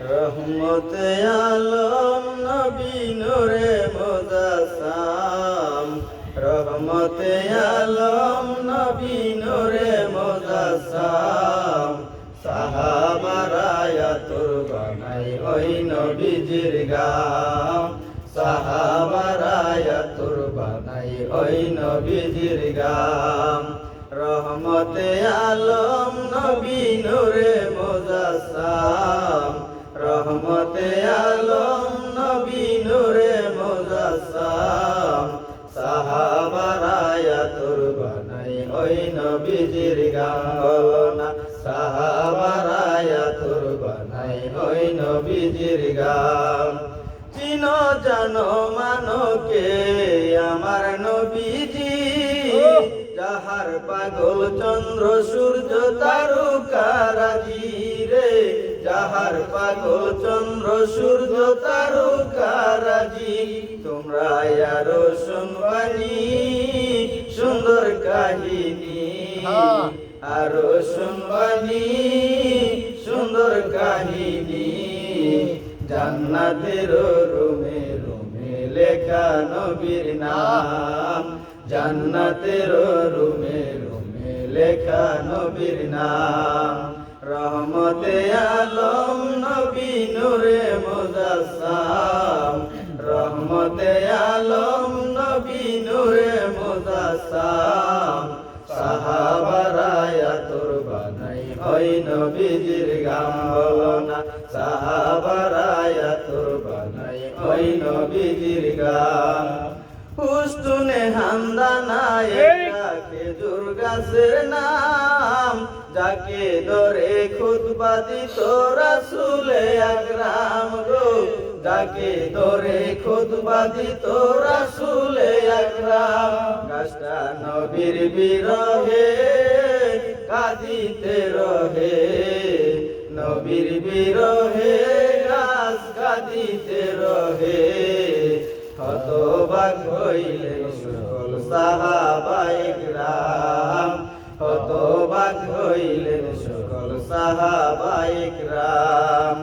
রহমতে আলম নবী নূরে মোজাসাম। রহমতে আলম নবী নূরে মোজাসাম। সাহাবারায়া তোর বানাই ওই গাম। সাহাবারায়া তোর বানাই ওই নবীজির গাম। রহমতে আলম নবী নূরে মোজাসাম। ওই নবীজির গানা সাহাবারায়া তোর বানাই ওই নবীজির গান। চিন জানো মানকে আমার নবীজি যাহার পাগল চন্দ্র সূর্য তারকারাজি রে যাহার পাগল চন্দ্র সূর্য তারকারাজি তোমরা আরও শুনবানি। সুন্দর কাহিনী। জান্নাতের রুমে রুমে লেখা নবীর নাম। জান্নাতের রুমে রুমে লেখা নবীর নাম। রহমতে আলম নবী নূরে মুজাসাম রহমতে আলম নবী নূরে সাহাবারায়া তোর ওই নবীজির গামনা। সাহাবারায়া তোর বানাই ওই নবীজির গাম। পুস্তুনে হামদানা একটা খেজুর গাছের নাম যাকে ধরে খুতবা দিত রাসুলে আকরাম গো। যাকে ধরে খুতবা দিত রাসুলে আকরাম। গাছটা নবীর বিরহে কাঁদিতে রহে, নবীর বিরহে গাছ কাঁদিতে রহে। হতবাক হইলেন সকল সাহাবাইক রাম হতবাক হইলেন সকল সাহাবাইক রাম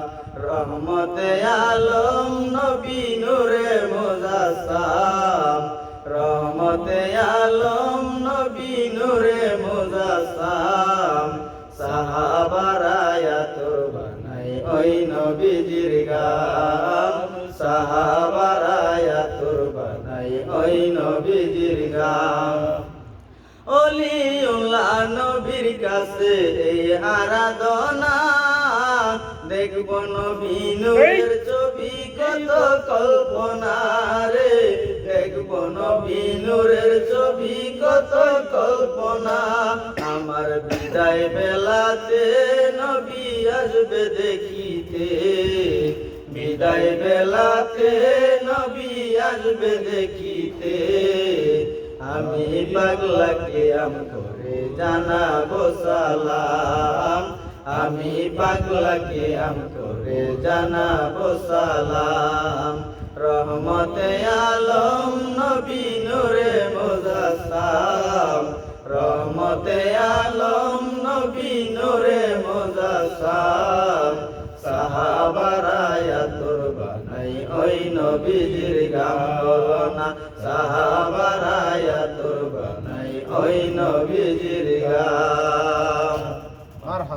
রহমতে আলম, নবী নূরে মোজাসাম। রহমতে আলম ওই নবীজির গাম সাহাবারায়া তোর বানাই ওই নবীজির গাম অলিউল্লাহ নবীর কাছে এই আরাধনা, দেখব নবী ছবি কত কল্পনা রে। দেখব নবী নূরের ছবি কত কল্পনা, আমার বিদায় বেলাতে আসবে দেখিতে, বিদায় বেলাতে নবী আসবে দেখিতে। আমি পাগলাকে আম করে জানাব সালাম। আমি পাগলাকে আম করে জানাব সালাম। রহমতে আলম নবী মোজাসাম সাহাবারায়া ওই নবীজির গামনা সাহাবারায়া তোর বানাই ওই নবীজির গা